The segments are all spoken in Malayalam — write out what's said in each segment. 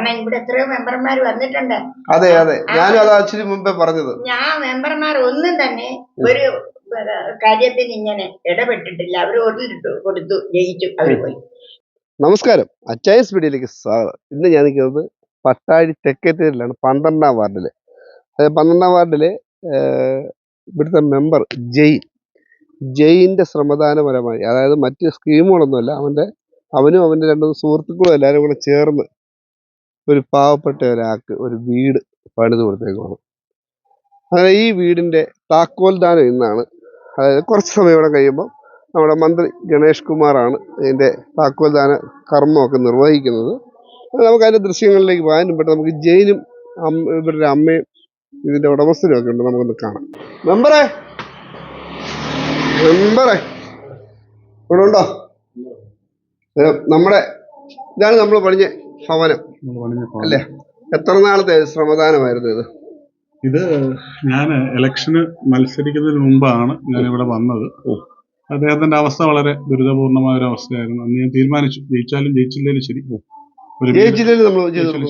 കാരണം ഇവിടെ എത്രയോ മെമ്പർമാർ വന്നിട്ടുണ്ട്. അതെ അതെ. ഞാനും അതാ ഇച്ചിരി മുമ്പേ പറഞ്ഞത്. ഞാൻ മെമ്പർമാർ ഒന്നും തന്നെ ഒരു കാര്യത്തിന് ഇങ്ങനെ ഇടപെട്ടിട്ടില്ല. അവർ ഒരിട്ടു കൊടുത്തു ജയിച്ചു അവർ പോയി. നമസ്കാരം. അച്ചായസ് വീഡിയോയിലേക്ക് സ്വാഗതം. ഇന്ന് ഞാൻ നിൽക്കുന്നത് പട്ടാഴി തെക്കേത്തേരിലാണ് പന്ത്രണ്ടാം വാർഡിൽ. അതായത് പന്ത്രണ്ടാം വാർഡിൽ ഇവിടുത്തെ മെമ്പർ ജെയിൻ. ജയിന്റെ ശ്രമദാനപരമായി അതായത് മറ്റ് സ്കീമുകളൊന്നുമല്ല അവന്റെ അവനും അവന്റെ രണ്ട് സുഹൃത്തുക്കളും എല്ലാവരും കൂടെ ചേർന്ന് ഒരു പാവപ്പെട്ട ഒരാൾക്ക് ഒരു വീട് പണിത് കൊടുത്തേക്കുവാണ്. അങ്ങനെ ഈ വീടിന്റെ താക്കോൽ ദാനം ഇന്നാണ്. അതായത് കുറച്ച് സമയം ഇവിടെ കഴിയുമ്പോൾ നമ്മുടെ മന്ത്രി ഗണേഷ് കുമാറാണ് ഇതിന്റെ താക്കോൽ ദാന കർമ്മമൊക്കെ നിർവഹിക്കുന്നത്. നമുക്ക് അതിന്റെ ദൃശ്യങ്ങളിലേക്ക് പോകാനും പറ്റും നമുക്ക് ജയിനും ഇവരുടെ അമ്മയും ഇതിന്റെ ഉടമസ്ഥനും ഒക്കെ ഉണ്ട്. നമുക്കൊന്ന് കാണാം. മെമ്പറേ! മെമ്പറേ! ഇവിടെ ഉണ്ടോ? നമ്മുടെ ഇതാണ് നമ്മൾ പണിഞ്ഞ ഭവനം. അല്ലേ? എത്ര നാളത്തെ ശ്രമദാനമായിരുന്നു ഇത്? ഇത് ഞാൻ ഇലക്ഷന് മത്സരിക്കുന്നതിന് മുമ്പാണ് ഞാൻ ഇവിടെ വന്നത് അദ്ദേഹത്തിന്റെ അവസ്ഥ വളരെ ദുരിതപൂർണമായ ഒരു അവസ്ഥയായിരുന്നു. അന്ന് ഞാൻ തീരുമാനിച്ചു ജയിച്ചാലും ജയിച്ചില്ലേലും ശരി.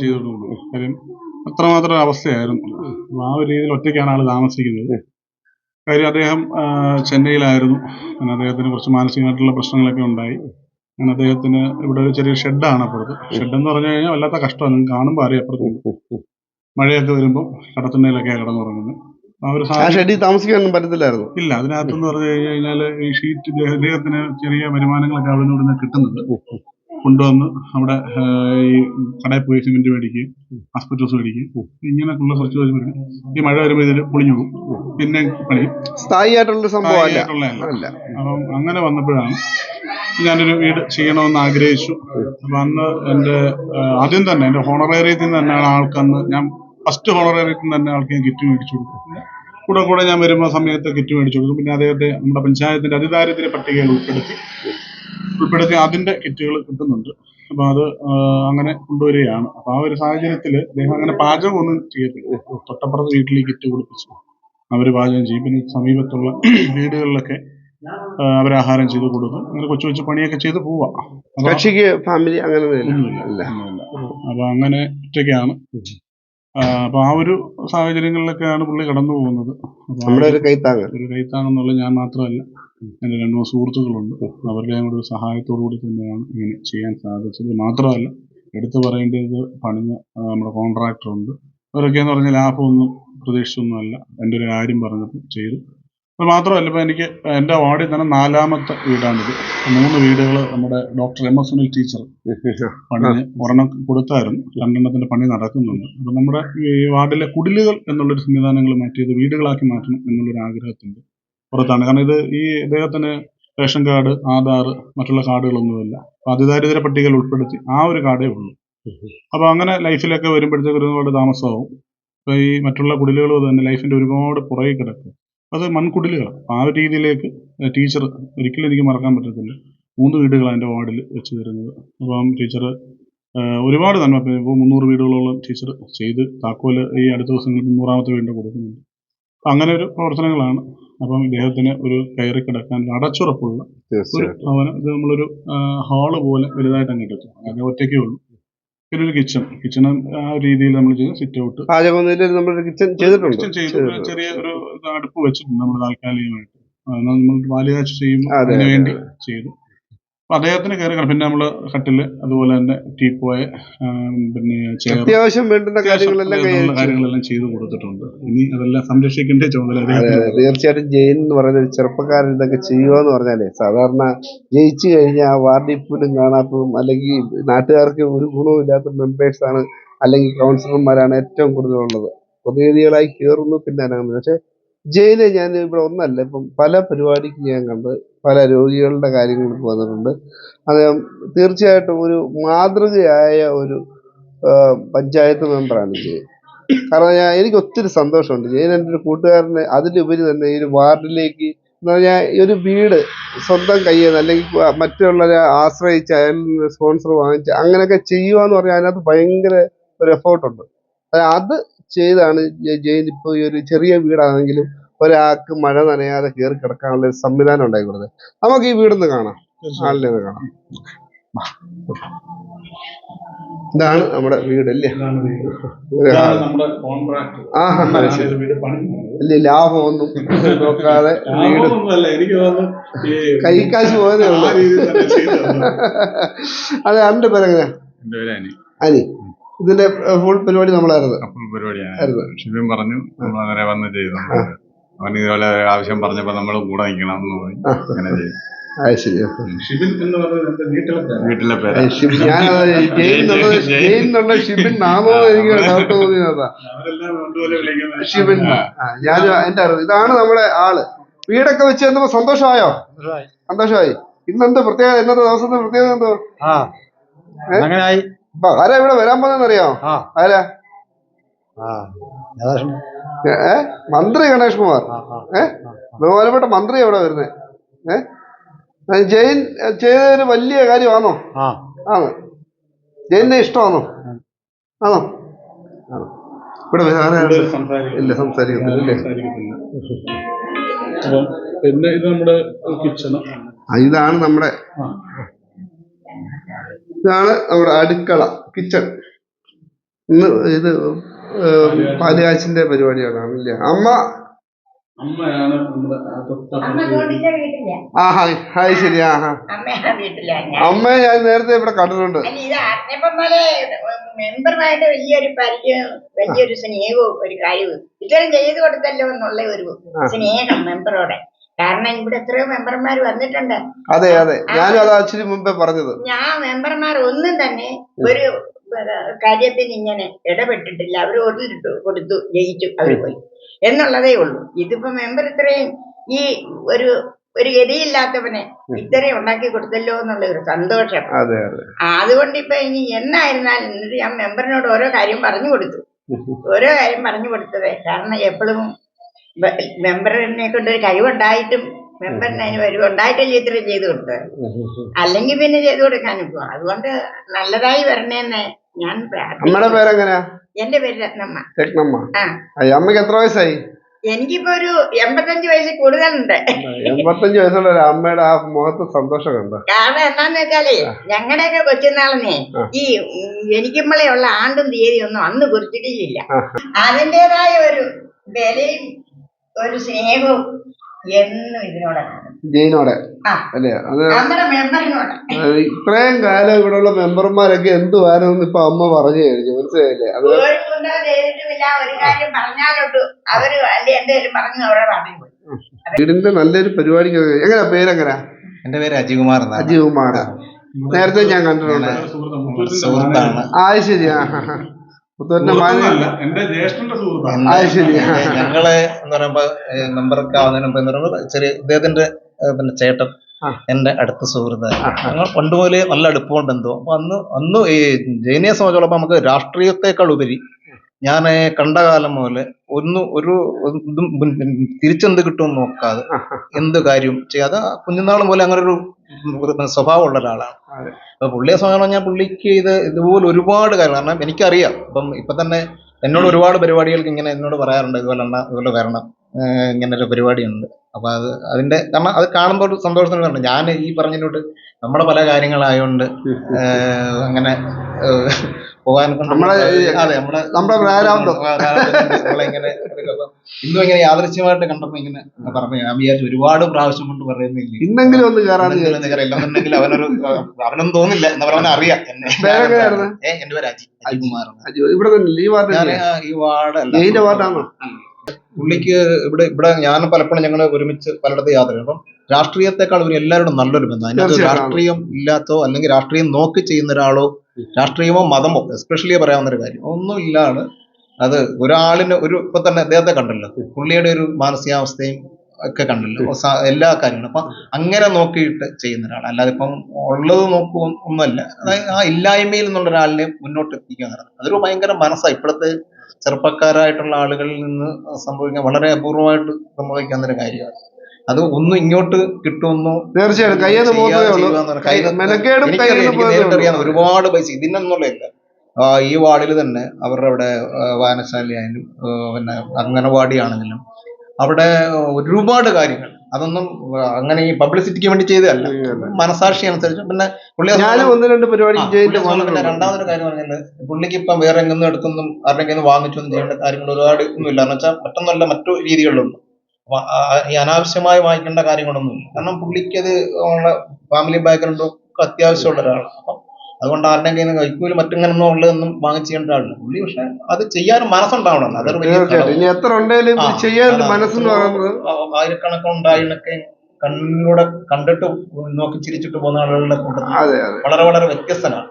ചെയ്തോളൂ. കാര്യം അത്രമാത്രം അവസ്ഥയായിരുന്നു. ആ ഒരു രീതിയിൽ ഒറ്റയ്ക്കാണ് ആൾ താമസിക്കുന്നത്. കാര്യം അദ്ദേഹം ചെന്നൈയിലായിരുന്നു. പിന്നെ അദ്ദേഹത്തിന് കുറച്ച് മാനസികമായിട്ടുള്ള പ്രശ്നങ്ങളൊക്കെ ഉണ്ടായി. അങ്ങനെ അദ്ദേഹത്തിന് ഇവിടെ ഒരു ചെറിയ ഷെഡാണ് അപ്പുറത്ത് ഷെഡ് എന്ന് പറഞ്ഞു കഴിഞ്ഞാൽ വല്ലാത്ത കഷ്ടമാണ്. നിങ്ങൾക്ക് കാണുമ്പോൾ അറിയാം അപ്പുറത്ത് മഴയൊക്കെ വരുമ്പോൾ കടത്തുണ്ടയിലൊക്കെയാണ് കിടന്നുറങ്ങുന്നത് ആ ഒരു ഷെഡിൽ താമസിക്കാനൊന്നും പറ്റത്തില്ലായിരുന്നു. ഇല്ല അതിനകത്തെന്ന് പറഞ്ഞു കഴിഞ്ഞാൽ ഈ ഷീറ്റ് അദ്ദേഹത്തിന് ചെറിയ വരുമാനങ്ങളൊക്കെ അവിടെ നിന്ന് കിട്ടുന്നത് കൊണ്ടുവന്ന് അവിടെ ഈ കടയിൽ പോയി സിമെന്റ് മേടിക്കുകയും ഹോസ്പിറ്റൽസ് മേടിക്കുകയും ഇങ്ങനെയൊക്കെയുള്ള കുറച്ച് പരിപാടി. ഈ മഴ വരുമ്പോൾ ഇതിൽ പൊളിഞ്ഞു പോകും. പിന്നെ പണിയും സ്ഥായി ആയിട്ടുള്ള സംഭവം അപ്പം അങ്ങനെ വന്നപ്പോഴാണ് ഞാനൊരു വീട് ചെയ്യണമെന്ന് ആഗ്രഹിച്ചു. അപ്പൊ അന്ന് എന്റെ ആദ്യം തന്നെ എന്റെ ഹോണറേറിയത്തിൽ നിന്ന് തന്നെ ആൾക്കന്ന് ഞാൻ ഫസ്റ്റ് ഹോണറേറിയത്തിൽ നിന്ന് തന്നെ ആൾക്ക് ഞാൻ കിറ്റ് മേടിച്ചു കൊടുക്കും കൂടെ കൂടെ ഞാൻ വരുമ്പോൾ സമയത്ത് കിറ്റ് മേടിച്ചു കൊടുക്കും പിന്നെ അദ്ദേഹത്തെ നമ്മുടെ പഞ്ചായത്തിന്റെ അതിദാരിദ്ര്യ പട്ടികയിൽ ഉൾപ്പെടുത്തി. ഉൾപ്പെടുത്തി അതിന്റെ കിറ്റുകൾ കിട്ടുന്നുണ്ട്. അപ്പൊ അത് അങ്ങനെ കൊണ്ടുവരികയാണ്. അപ്പൊ ആ ഒരു സാഹചര്യത്തിൽ അദ്ദേഹം അങ്ങനെ പാചകം ഒന്നും ചെയ്യത്തില്ല തൊട്ടപ്പുറത്ത് വീട്ടിൽ കിറ്റ് കൊടുപ്പിച്ചു. അവർ പാചകം ചെയ്യും. പിന്നെ സമീപത്തുള്ള വീടുകളിലൊക്കെ അവർ ആഹാരം ചെയ്ത് കൊടുക്കും. അങ്ങനെ കൊച്ചു കൊച്ചു പണിയൊക്കെ ചെയ്ത് പോവാം. കക്ഷിക്ക് ഫാമിലി അങ്ങനെ ഒന്നുമില്ല. അപ്പൊ അങ്ങനെ ഒറ്റയ്ക്കാണ്. അപ്പൊ ആ ഒരു സാഹചര്യങ്ങളിലൊക്കെയാണ് പുള്ളി കടന്നു പോകുന്നത്. ഒരു ഒരു കൈത്താങ്ങെന്നുള്ള ഞാൻ മാത്രമല്ല. എന്റെ രണ്ട് മൂന്ന് സുഹൃത്തുക്കളുണ്ട്. അവരുടെയും കൂടെ ഒരു സഹായത്തോടു കൂടി തന്നെയാണ് ഇങ്ങനെ ചെയ്യാൻ സാധിച്ചത്. മാത്രമല്ല എടുത്തു പറയേണ്ടത് പണിഞ്ഞ നമ്മുടെ കോൺട്രാക്ടർ ഉണ്ട്. അവരൊക്കെ എന്ന് പറഞ്ഞാൽ ലാഭമൊന്നും പ്രതീക്ഷിച്ചൊന്നുമല്ല എന്റെ ഒരു കാര്യം പറഞ്ഞപ്പോൾ ചെയ്തു. അത് മാത്രമല്ല ഇപ്പം എനിക്ക് എന്റെ വാർഡിൽ തന്നെ നാലാമത്തെ വീടാണിത്. മൂന്ന് വീടുകൾ നമ്മുടെ doctor M S Sunil teacher പണി ഒരെണ്ണം കൊടുത്തായിരുന്നു. രണ്ടെണ്ണത്തിന്റെ പണി നടക്കുന്നുണ്ട്. അപ്പൊ നമ്മുടെ ഈ വാർഡിലെ കുടിലുകൾ എന്നുള്ളൊരു സംവിധാനങ്ങൾ മാറ്റിയത് വീടുകളാക്കി മാറ്റണം എന്നുള്ളൊരു ആഗ്രഹത്തിന്റെ പുറത്താണ്. കാരണം ഇത് ഈ ഇദ്ദേഹത്തിന് റേഷൻ കാർഡ് ആധാർ മറ്റുള്ള കാർഡുകളൊന്നുമില്ല. അപ്പം അതിദാരിദ്ര പട്ടികയിൽ ഉൾപ്പെടുത്തി ആ ഒരു കാർഡേ ഉള്ളൂ. അപ്പോൾ അങ്ങനെ ലൈഫിലൊക്കെ വരുമ്പോഴത്തേക്ക് ഒരുപാട് താമസമാവും. അപ്പോൾ ഈ മറ്റുള്ള കുടിലുകൾ തന്നെ ലൈഫിന്റെ ഒരുപാട് പുറകെ കിടക്കും. അത് മൺകുടിലുകളാണ് അപ്പൊ ആ ഒരു രീതിയിലേക്ക് ടീച്ചർ ഒരിക്കലും എനിക്ക് മറക്കാൻ പറ്റത്തില്ല. മൂന്ന് വീടുകൾ എന്റെ വാർഡിൽ വെച്ച് തരുന്നത്. അപ്പം ടീച്ചർ ഒരുപാട് നന്മ. ഇപ്പം ഇപ്പോൾ മുന്നൂറ് വീടുകളോളം ടീച്ചർ ചെയ്ത് താക്കോൽ ഈ അടുത്ത ദിവസങ്ങളിൽ മുന്നൂറാമത്തെ വീടിന്റെ കൊടുക്കുന്നുണ്ട്. അപ്പം അങ്ങനെ ഒരു പ്രവർത്തനങ്ങളാണ്. അപ്പം ഇദ്ദേഹത്തിന് ഒരു കയറി കിടക്കാൻ അടച്ചുറപ്പുള്ള ഒരു ഭവനം ഇത് നമ്മളൊരു ഹാൾ പോലെ വലുതായിട്ട് അങ്ങ് എത്തും അങ്ങനെ ഒറ്റയ്ക്കേ ഉള്ളൂ. ഒരു കിച്ചൺ കിച്ചൺ ആ രീതിയിൽ നമ്മൾ ചെയ്ത് സിറ്റ് ഔട്ട് നമ്മളൊരു കിച്ചൺ ചെയ്തിട്ടുണ്ട്. കിച്ചൺ ചെയ്തു ഒരു ചെറിയ ഒരു അടുപ്പ് വെച്ചിട്ടുണ്ട് നമ്മൾ താൽക്കാലികമായിട്ട്. നമ്മൾ പാലുകാച്ച് ചെയ്യുമ്പോൾ അതിനു വേണ്ടി ചെയ്തു. അപ്പൊ അദ്ദേഹത്തിന് കയറി. പിന്നെ നമ്മൾ കട്ടിൽ അതുപോലെ തന്നെ ടീപ്പോയെ പിന്നെ അത്യാവശ്യം വേണ്ടുന്ന കാര്യങ്ങളെല്ലാം കാര്യങ്ങളെല്ലാം ചെയ്തു കൊടുത്തിട്ടുണ്ട്. ഇനി അതെല്ലാം സംരക്ഷിക്കേണ്ട ചുമതല തീർച്ചയായിട്ടും ജയിൻ എന്ന് പറയുന്ന ഒരു ചെറുപ്പക്കാരൻ ഇതൊക്കെ ചെയ്യുക എന്ന് പറഞ്ഞാലേ സാധാരണ ജയിച്ചു കഴിഞ്ഞാൽ വാർഡി വാർഡിൽ പോലും കാണാത്തതും അല്ലെങ്കിൽ നാട്ടുകാർക്ക് ഒരു ഗുണവും ഇല്ലാത്ത മെമ്പേഴ്സാണ് അല്ലെങ്കിൽ കൗൺസിലർമാരാണ് ഏറ്റവും കൂടുതലുള്ളത്. പ്രതിനിധികളായി കയറുന്നു പിന്നെ അനങ്ങുന്നു. പക്ഷെ ജയിലെ ഞാൻ ഇവിടെ ഒന്നല്ല ഇപ്പം പല പരിപാടിക്ക് ഞാൻ കണ്ട് പല രോഗികളുടെ കാര്യങ്ങൾക്ക് വന്നിട്ടുണ്ട്. അദ്ദേഹം തീർച്ചയായിട്ടും ഒരു മാതൃകയായ ഒരു പഞ്ചായത്ത് മെമ്പറാണ് ജയൻ കാരണം ഞാൻ എനിക്ക് ഒത്തിരി സന്തോഷമുണ്ട്. ജയൻ എന്റെ ഒരു കൂട്ടുകാരനെ അതിലുപരി തന്നെ ഈ ഒരു വാർഡിലേക്ക് എന്ന് പറഞ്ഞാൽ ഈ ഒരു വീട് സ്വന്തം കയ്യിൽ നിന്ന് അല്ലെങ്കിൽ മറ്റുള്ളവരെ ആശ്രയിച്ച് അയാൾ സ്പോൺസർ വാങ്ങിച്ച് അങ്ങനെയൊക്കെ ചെയ്യുക എന്ന് പറഞ്ഞാൽ അതിനകത്ത് ഭയങ്കര ഒരു എഫേർട്ടുണ്ട് അത് ചെയ്താണ് ജയിൽ ജയൻ ഇപ്പോൾ ഈ ഒരു ചെറിയ വീടാണെങ്കിലും ഒരാൾക്ക് മഴ നനയാതെ കയറി കിടക്കാനുള്ള ഒരു സംവിധാനം ഉണ്ടാക്കി കൊടുത്തത് നമുക്ക് ഈ വീടൊന്ന് കാണാം. ആളിനെ ഒന്ന് കാണാം. ഇതാണ് നമ്മുടെ വീട് അല്ലേ? ആ പണിയുന്നത് വലിയ ലാഭമൊന്നും നോക്കാതെ വീട്. കൈക്കാശ് പോയതേ ഉള്ളൂ. അതെ അവന്റെ പേരെങ്ങനെയാ? അനി. ഇതിന്റെ ഫുൾ പരിപാടി നമ്മളായിരുന്നു. പരിപാടിയാണ്. ഷിബിൻ പറഞ്ഞു നമ്മൾ അങ്ങനെ വന്ന് ചെയ്തു. അവൻ ഇതുപോലെ ആവശ്യം പറഞ്ഞപ്പോ നമ്മൾ കൂടെ നിൽക്കണം എന്ന് പറഞ്ഞു. അങ്ങനെ ചെയ്തു. ഷിബിൻ എന്ന് പറയുന്നത് എന്റെ വീട്ടിലെ പേരാണ്. വീട്ടിലെ പേര്. ഏ, ഷിബിൻ ഞാനത് ജെയിൻ എന്നുള്ളത് എന്നുള്ള ഷിബിൻ നാമോ എനിക്ക് ഡൗട്ട് തോന്നിയതാ. അവരെല്ലാം അതുപോലെ വിളിക്കുന്നത് ഷിബിൻ ഞാൻ എന്റെ അറിവ്. ഇതാണ് നമ്മുടെ ആൾ. വീടൊക്കെ വെച്ച് എന്തോ സന്തോഷമായോ? സന്തോഷമായി. ഇന്നെന്ത് പ്രത്യേകത? ഇന്നത്തെ ദിവസം പ്രത്യേകത എന്തോ? ആ. അങ്ങനെ ഇപ്പൊ ആരാ ഇവിടെ വരാൻ പോകുന്നറിയോ ആരാ? ഏ, മന്ത്രി ഗണേഷ് കുമാർ. ഏ? ബഹുമാനപ്പെട്ട മന്ത്രി എവിടെ വരുന്നത് ഏ? ജയിൻ ചെയ്തതിന് വലിയ കാര്യമാണോ ആ. ആണ് ജെയിനെ ഇഷ്ടമാണോ ആണോ ഇവിടെ. ഇല്ല സംസാരിക്കത്തില്ല. പിന്നെ ഇത് നമ്മുടെ കിച്ചണ് ഇതാണ് നമ്മുടെ ഇതാണ് നമ്മുടെ അടുക്കള കിച്ചൺ ഇന്ന് ഇത് പാലുകാച്ചിന്റെ പരിപാടിയാണ് ഇല്ലേ അമ്മ? ആ ഹായ് ഹായ് ശരി ആ ഹാ അമ്മ ഞാൻ. നേരത്തെ ഇവിടെ കണ്ടിട്ടുണ്ട്. മെമ്പറുമായിട്ട് വലിയൊരു പരിചയം വലിയൊരു സ്നേഹവും ഒരു കാര്യവും. ഇത്രയും ചെയ്തു കൊടുത്തല്ലോ എന്നുള്ള ഒരു സ്നേഹം മെമ്പറോടെ. കാരണം ഇവിടെ എത്രയോ മെമ്പർമാർ വന്നിട്ടുണ്ട്. അതെ അതെ. ഞാനും അത് ഇച്ചിരി മുമ്പേ പറഞ്ഞത്. ഞാൻ മെമ്പർമാർ ഒന്നും തന്നെ ഒരു കാര്യത്തിൽ കാര്യത്തിന് ഇങ്ങനെ ഇടപെട്ടിട്ടില്ല. അവർ ഒരിട്ടു കൊടുത്തു ജയിച്ചു അവർ പോയി. എന്നുള്ളതേ ഉള്ളൂ. ഇതിപ്പോ മെമ്പർ ഇത്രയും ഈ ഒരു ഒരു ഗതിയില്ലാത്തവനെ ഇത്രയും ഉണ്ടാക്കി കൊടുത്തല്ലോ എന്നുള്ള ഒരു സന്തോഷം. അതുകൊണ്ട് ഇപ്പൊ ഇനി എന്നായിരുന്നാലും എന്നിട്ട് ഞാൻ മെമ്പറിനോട് ഓരോ കാര്യം പറഞ്ഞു കൊടുത്തു. ഓരോ കാര്യം പറഞ്ഞു കൊടുത്തതേ. കാരണം എപ്പോഴും മെമ്പറിനെ കൊണ്ട് ഒരു കഴിവുണ്ടായിട്ടും മെമ്പറിന് അതിന് വരും ഉണ്ടായിട്ടല്ലേ ഇത്രയും ചെയ്തു കൊടുത്തത് അല്ലെങ്കിൽ പിന്നെ ചെയ്തു കൊടുക്കാനും പോകും അതുകൊണ്ട് നല്ലതായി വരണേന്ന് ഞാൻ അമ്മയുടെ പേരെങ്ങനെയാ? എന്റെ പേര് രത്നമ്മ. രത്നമ്മ. ആ. അമ്മയ്ക്ക് എത്ര വയസ്സായി? എനിക്കിപ്പോ ഒരു എൺപത്തഞ്ച് വയസ്സ് കൂടുതലുണ്ട്. എൺപത്തഞ്ച് വയസ്സുള്ള ഒരു അമ്മയുടെ ആ മുഖത്ത് സന്തോഷം കണ്ടോ? കാരണം എന്താന്ന് വെച്ചാലേ ഞങ്ങളുടെയൊക്കെ കൊച്ചുനാളിനെ ഈ ഉം, ജനിക്കുമ്പോഴേ ഉള്ള ആണ്ടും തീയതി ഒന്നും അന്ന് കുറിച്ചിട്ടില്ല. അതിന്റെതായ ഒരു വിലയും ഒരു സ്നേഹവും എന്നും ഇതിനോടാണ് ജെയിനോടെ അല്ലേ? അത് ഇത്രയും കാലം ഇവിടെയുള്ള മെമ്പർമാരൊക്കെ എന്ത് വേണമെന്ന് ഇപ്പൊ അമ്മ പറഞ്ഞു കഴിഞ്ഞു. മനസ്സിലായില്ലേ? അത് ഒരു ഒരു കാര്യം പറഞ്ഞാലോട്ട് അവർ അല്ലെ എന്തെങ്കിലും പറഞ്ഞു അവരെ പറഞ്ഞു പോയി. വീടിന്റെ നല്ലൊരു പരിപാടിക്ക് എങ്ങനെയാ പേരെങ്ങനാ? എന്റെ പേര് അജികുമാർ എന്നാണ്. അജി നേരത്തെ ഞാൻ കണ്ടിട്ടുണ്ട്. സുഹൃത്താണ്. ആ അത് ശരി ആ. എന്റെ ജ്യേഷ്ഠന്റെ സുഹൃത്താണ്. ഞങ്ങൾ എന്ന് പറയുമ്പോ മെമ്പർക്ക് ആവുന്നതിന് മുമ്പ് എന്ന് പറയുമ്പോ ചെറിയ ഇദ്ദേഹത്തിന്റെ പിന്നെ ചേട്ടൻ. എന്റെ അടുത്ത സുഹൃത്ത്. ഞങ്ങൾ പണ്ടുപോലെ നല്ല അടുപ്പമുണ്ട് ബന്ധവും. അപ്പൊ അന്ന് അന്ന് ഈ ജൈനിയെ സംബന്ധിച്ചോളം നമുക്ക് രാഷ്ട്രീയത്തെക്കാൾ ഉപരി ഞാൻ കണ്ട കാലം മുതൽ ഒന്ന് ഒരു തിരിച്ചെന്ത് കിട്ടുമെന്ന് നോക്കാതെ എന്ത് കാര്യം ചെയ്യാതെ കുഞ്ഞുനാൾ പോലെ അങ്ങനെ ഒരു സ്വഭാവമുള്ള ഒരാളാണ്. അപ്പൊ പുള്ളിയെ സംബന്ധിച്ച് പറഞ്ഞാൽ പുള്ളിക്ക് ഇത് ഇതുപോലെ ഒരുപാട് കാര്യം കാരണം എനിക്കറിയാം. ഇപ്പം ഇപ്പൊ തന്നെ എന്നോട് ഒരുപാട് പരിപാടികൾക്ക് ഇങ്ങനെ എന്നോട് പറയാറുണ്ട് ഇതുപോലെ അണ്ണ ഇതുപോലെ വരണം. ഏഹ് ഇങ്ങനെ ഒരു പരിപാടിയുണ്ട്. അപ്പൊ അത് അതിന്റെ കാരണം അത് കാണുമ്പോൾ ഒരു പറഞ്ഞു ഞാൻ ഈ പറഞ്ഞതിനോട് നമ്മുടെ പല കാര്യങ്ങളായോണ്ട് അങ്ങനെ പോകാൻ നമ്മളെ അതെ നമ്മുടെ ഇന്നും ഇങ്ങനെ യാദൃശ്യമായിട്ട് കണ്ടപ്പോ ഇങ്ങനെ പറഞ്ഞു. ഞാൻ വിചാരിച്ചു ഒരുപാട് പ്രാവശ്യം കൊണ്ട് പറയുന്നില്ല? ഇന്നെങ്കിലും ഒന്ന് കയറാൻ അവനൊരു അവനൊന്നും തോന്നില്ല എന്ന് പറഞ്ഞാൽ അറിയാം എന്റെ പേര് അജി അജികുമാർ ഇവിടെ ഈ വാർഡ് ഈ വാർഡ് അല്ല വാർഡാണോ? പുള്ളിക്ക് ഇവിടെ ഇവിടെ ഞാൻ പലപ്പോഴും ഞങ്ങൾ ഒരുമിച്ച് പലയിടത്ത് യാത്ര ചെയ്യും. അപ്പം രാഷ്ട്രീയത്തെക്കാൾ ഒരു എല്ലാവരോടും നല്ലൊരു ബന്ധം. അതിനകത്ത് രാഷ്ട്രീയം ഇല്ലാത്തോ അല്ലെങ്കിൽ രാഷ്ട്രീയം നോക്കി ചെയ്യുന്ന ഒരാളോ രാഷ്ട്രീയമോ മതമോ എസ്പെഷ്യലി പറയാവുന്ന ഒരു കാര്യം. ഒന്നും ഇല്ലാതെ അത് ഒരാളിന് ഒരു ഇപ്പൊ തന്നെ അദ്ദേഹത്തെ കണ്ടല്ലോ. പുള്ളിയുടെ ഒരു മാനസികാവസ്ഥയും ഒക്കെ കണ്ടല്ലോ. എല്ലാ കാര്യങ്ങളും. അപ്പൊ അങ്ങനെ നോക്കിയിട്ട് ചെയ്യുന്ന ഒരാൾ അല്ലാതെ ഇപ്പം ഉള്ളത് നോക്കുക ഒന്നുമല്ല. അതായത് ആ ഇല്ലായ്മയിൽ നിന്നുള്ള ഒരാളിനെ മുന്നോട്ട് എത്തിക്കുക അതൊരു ഭയങ്കര മനസ്സാണ് ഇപ്പോഴത്തെ ചെറുപ്പക്കാരായിട്ടുള്ള ആളുകളിൽ നിന്ന് സംഭവിക്കാൻ വളരെ അപൂർവമായിട്ട് സംഭവിക്കാവുന്ന ഒരു കാര്യമാണ്. അത് ഒന്നും ഇങ്ങോട്ട് കിട്ടുമെന്നോ തീർച്ചയായിട്ടും. കയ്യെന്ന് പോകുന്നതേ ഒരുപാട് പൈസ ഇതിനൊന്നുമില്ല. ഈ വാർഡിൽ തന്നെ അവരുടെ അവിടെ വായനശാലയായാലും പിന്നെ അംഗനവാടി ആണെങ്കിലും അവിടെ ഒരുപാട് കാര്യങ്ങൾ. അതൊന്നും അങ്ങനെ ഈ പബ്ലിസിറ്റിക്ക് വേണ്ടി ചെയ്തതല്ല. മനസാക്ഷി അനുസരിച്ച്. പിന്നെ പുള്ളി ഞാനും ഒന്ന് രണ്ട് പരിപാടി പിന്നെ രണ്ടാമതൊരു കാര്യം പറയുന്നത് പുള്ളിക്ക് ഇപ്പം വേറെ എങ്ങും എടുത്തൊന്നും ആരുടെ വാങ്ങിച്ചു വാങ്ങിച്ചൊന്നും ചെയ്യേണ്ട കാര്യങ്ങൾ ഒരുപാട് ഒന്നുമില്ല. എന്ന് വെച്ചാൽ മറ്റൊന്നല്ല മറ്റു രീതികളിലൊന്നും. ഈ അനാവശ്യമായി വാങ്ങിക്കേണ്ട കാര്യങ്ങളൊന്നും ഇല്ല കാരണം പുള്ളിക്ക് അത് ഉള്ള ഫാമിലി ബാക്ക്ഗ്രൗണ്ടും ഒക്കെ അത്യാവശ്യമുള്ള ഒരാളാണ്. അപ്പം അതുകൊണ്ട് ആരുടെ കയ്യിൽ നിന്ന് കൈക്കൂലി മറ്റിങ്ങനൊന്നും ഉള്ളതൊന്നും വാങ്ങിച്ച് ചെയ്യേണ്ട ആളില്ല. പുള്ളി പക്ഷെ അത് ചെയ്യാൻ മനസ്സുണ്ടാവണം. അതൊരു വലിയ എത്ര ഉണ്ടെങ്കിലും ചെയ്യാൻ അതാണ്. മനസ്സെന്ന് പറയുന്നത് ആ- ആയിരക്കണക്കുണ്ടായിട്ടൊക്കെ കണ്ണിലൂടെ കണ്ടിട്ട് നോക്കി ചിരിച്ചിട്ട് പോകുന്ന ആളുകളുടെ കൂട്ടത്തിൽ വളരെ വളരെ വ്യത്യസ്തനാണ്.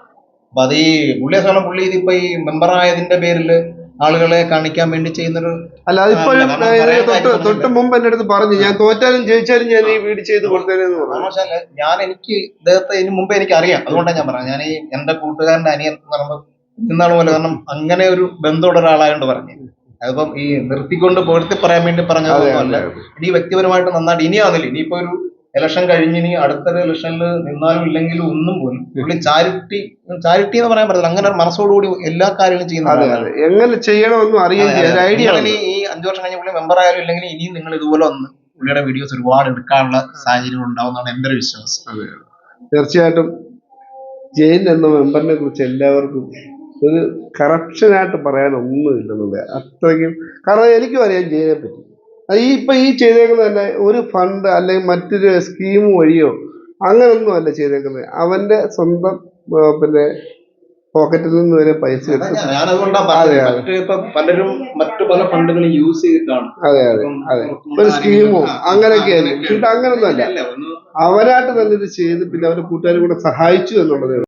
അപ്പൊ അത് ഈ പുള്ളിയെ സംബന്ധം പുള്ളി ഇതിപ്പോ ഈ മെമ്പർ ആയതിന്റെ പേരിൽ ആളുകളെ കാണിക്കാൻ വേണ്ടി ചെയ്യുന്നൊരു അല്ല അതിപ്പോഴും അല്ല, കാരണം തൊട്ട്. തൊട്ട് മുമ്പ് എന്റെ അടുത്ത് പറഞ്ഞു ഞാൻ തോറ്റാലും ജയിച്ചാലും ഞാൻ ഈ വീട് ചെയ്ത് കൊടുത്തേനെന്ന് പറഞ്ഞു. ഞാൻ എനിക്ക് ഇദ്ദേഹത്തെ ഇതിന് മുമ്പേ എനിക്ക് അറിയാം അതുകൊണ്ടാണ് ഞാൻ പറഞ്ഞത്. ഞാൻ ഈ എന്റെ കൂട്ടുകാരന്റെ അനിയൻ പറയുമ്പോൾ ഇന്നാൾ പോലെ കാരണം അങ്ങനെ ഒരു ബന്ധമുള്ള ഒരാളായോണ്ട് പറഞ്ഞു. അതിപ്പം ഈ നിർത്തിക്കൊണ്ട് പൊരുത്തി പറയാൻ വേണ്ടി പറഞ്ഞ പറഞ്ഞതൊന്നുമല്ല ഇനി വ്യക്തിപരമായിട്ട് നന്നായിട്ട് ഇനി ആന്നില്ല ഇനിയിപ്പോ ഒരു ഇലക്ഷൻ കഴിഞ്ഞിനി അടുത്തൊരു ഇലക്ഷനിൽ നിന്നാലും ഇല്ലെങ്കിലും ഒന്നും പോലും പുള്ളി ചാരിറ്റി ചാരിറ്റി എന്ന് പറയാൻ പറ്റില്ല അങ്ങനെ ഒരു മനസ്സോടുകൂടി എല്ലാ കാര്യങ്ങളും ചെയ്യുന്ന അതെ അതെ. എങ്ങനെ ചെയ്യണമെന്നും അറിയാൻ. ഐഡിയ ഈ അഞ്ചു വർഷം കഴിഞ്ഞ പുള്ളി മെമ്പർ ആയാലും ഇല്ലെങ്കിൽ ഇനിയും നിങ്ങൾ ഇതുപോലെ ഒന്ന് പുള്ളിയുടെ വീഡിയോസ് ഒരുപാട് എടുക്കാനുള്ള സാഹചര്യം ഉണ്ടാവുന്നതാണ് എന്റെ ഒരു വിശ്വാസം. തീർച്ചയായിട്ടും ജയിൻ എന്ന മെമ്പറിനെ കുറിച്ച് എല്ലാവർക്കും ഒരു കറപ്ഷനായിട്ട് പറയാൻ ഒന്നുമില്ലെന്നുള്ളത് അത്രയ്ക്കും. കാരണം എനിക്കും അറിയാം ജയിനെ പറ്റി. ഈ ഇപ്പൊ ഈ ചെയ്തേക്കുന്നത് തന്നെ ഒരു ഫണ്ട് അല്ലെങ്കിൽ മറ്റൊരു സ്കീം വഴിയോ അങ്ങനൊന്നും അല്ല ചെയ്തേക്കുന്നത്. അവന്റെ സ്വന്തം ആ, പിന്നെ പോക്കറ്റിൽ നിന്ന് വരെ പൈസ അതാ എടുത്ത് ഞാൻ- അതെ, പറഞ്ഞത്. അതെ. മറ്റ് ഇപ്പൊ പലരും മറ്റു പല ഫണ്ടുകളും യൂസ് ചെയ്തിട്ടാണ്. അതെ അതെ അതെ. ഒരു സ്കീമോ അങ്ങനെയൊക്കെയാണ് ആ, അങ്ങനെയൊക്കെ ആയിരിക്കും അങ്ങനെയൊക്കെ. ഇത് അങ്ങനൊന്നും അല്ല അല്ല, അവരായിട്ട് തന്നെ ഇത് ചെയ്ത് പിന്നെ അവരുടെ കൂട്ടുകാരും കൂടെ സഹായിച്ചു എന്നുള്ളതേ ഉള്ളൂ.